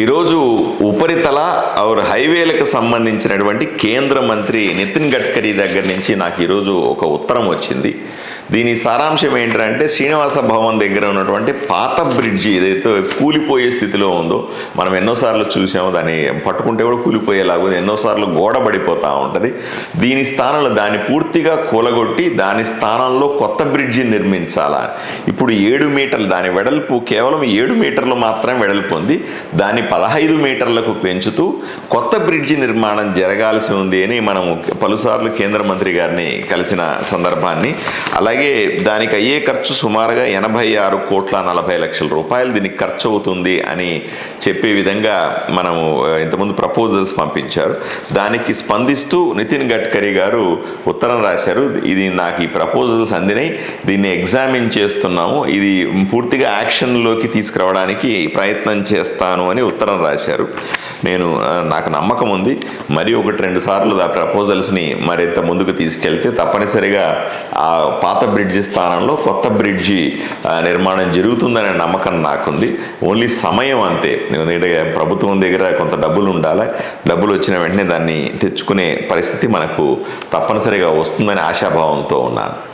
ఈరోజు ఉపరితల ఆర్ హైవేలకు సంబంధించినటువంటి కేంద్ర మంత్రి నితిన్ గడ్కరీ దగ్గర నుంచి నాకు ఈరోజు ఒక ఉత్తరం వచ్చింది. దీని సారాంశం ఏంటంటే శ్రీనివాస భవన్ దగ్గర ఉన్నటువంటి పాత బ్రిడ్జి ఏదైతే కూలిపోయే స్థితిలో ఉందో మనం ఎన్నోసార్లు చూసాము దాన్ని పట్టుకుంటే కూడా కూలిపోయేలాగా ఎన్నోసార్లు గోడ పడిపోతూ ఉంటుంది. దీని స్థానంలో దాన్ని పూర్తిగా కూలగొట్టి దాని స్థానంలో కొత్త బ్రిడ్జి నిర్మించాలా. ఇప్పుడు ఏడు మీటర్లు దాని వెడల్పు కేవలం ఏడు మీటర్లు మాత్రమే వెడల్పు ఉంది. దాన్ని పదహైదు మీటర్లకు పెంచుతూ కొత్త బ్రిడ్జి నిర్మాణం జరగాల్సి ఉంది అని మనము పలుసార్లు కేంద్ర మంత్రి గారిని కలిసిన సందర్భాన్ని. అలా అలాగే దానికి అయ్యే ఖర్చు సుమారుగా ఎనభై ఆరు కోట్ల నలభై లక్షల రూపాయలు దీనికి ఖర్చు అవుతుంది అని చెప్పే విధంగా మనము ఇంతకుముందు ప్రపోజల్స్ పంపించారు. దానికి స్పందిస్తూ నితిన్ గడ్కరీ గారు ఉత్తరం రాశారు. ఇది నాకు ఈ ప్రపోజల్స్ అందినాయి. దీన్ని ఎగ్జామిన్ చేస్తున్నాము. ఇది పూర్తిగా యాక్షన్లోకి తీసుకురావడానికి ప్రయత్నం చేస్తాను అని ఉత్తరం రాశారు. నేను నాకు నమ్మకం ఉంది. మరి ఒకటి రెండు సార్లు ఆ ప్రపోజల్స్ని మరింత ముందుకు తీసుకెళ్తే తప్పనిసరిగా ఆ పాత బ్రిడ్జి స్థానంలో కొత్త బ్రిడ్జి నిర్మాణం జరుగుతుందనే నమ్మకం నాకుంది. ఓన్లీ సమయం అంతే. ఎందుకంటే ప్రభుత్వం దగ్గర కొంత డబ్బులు ఉండాలి? డబ్బులు వచ్చిన వెంటనే దాన్ని తెచ్చుకునే పరిస్థితి మనకు తప్పనిసరిగా వస్తుందని ఆశాభావంతో ఉన్నాను.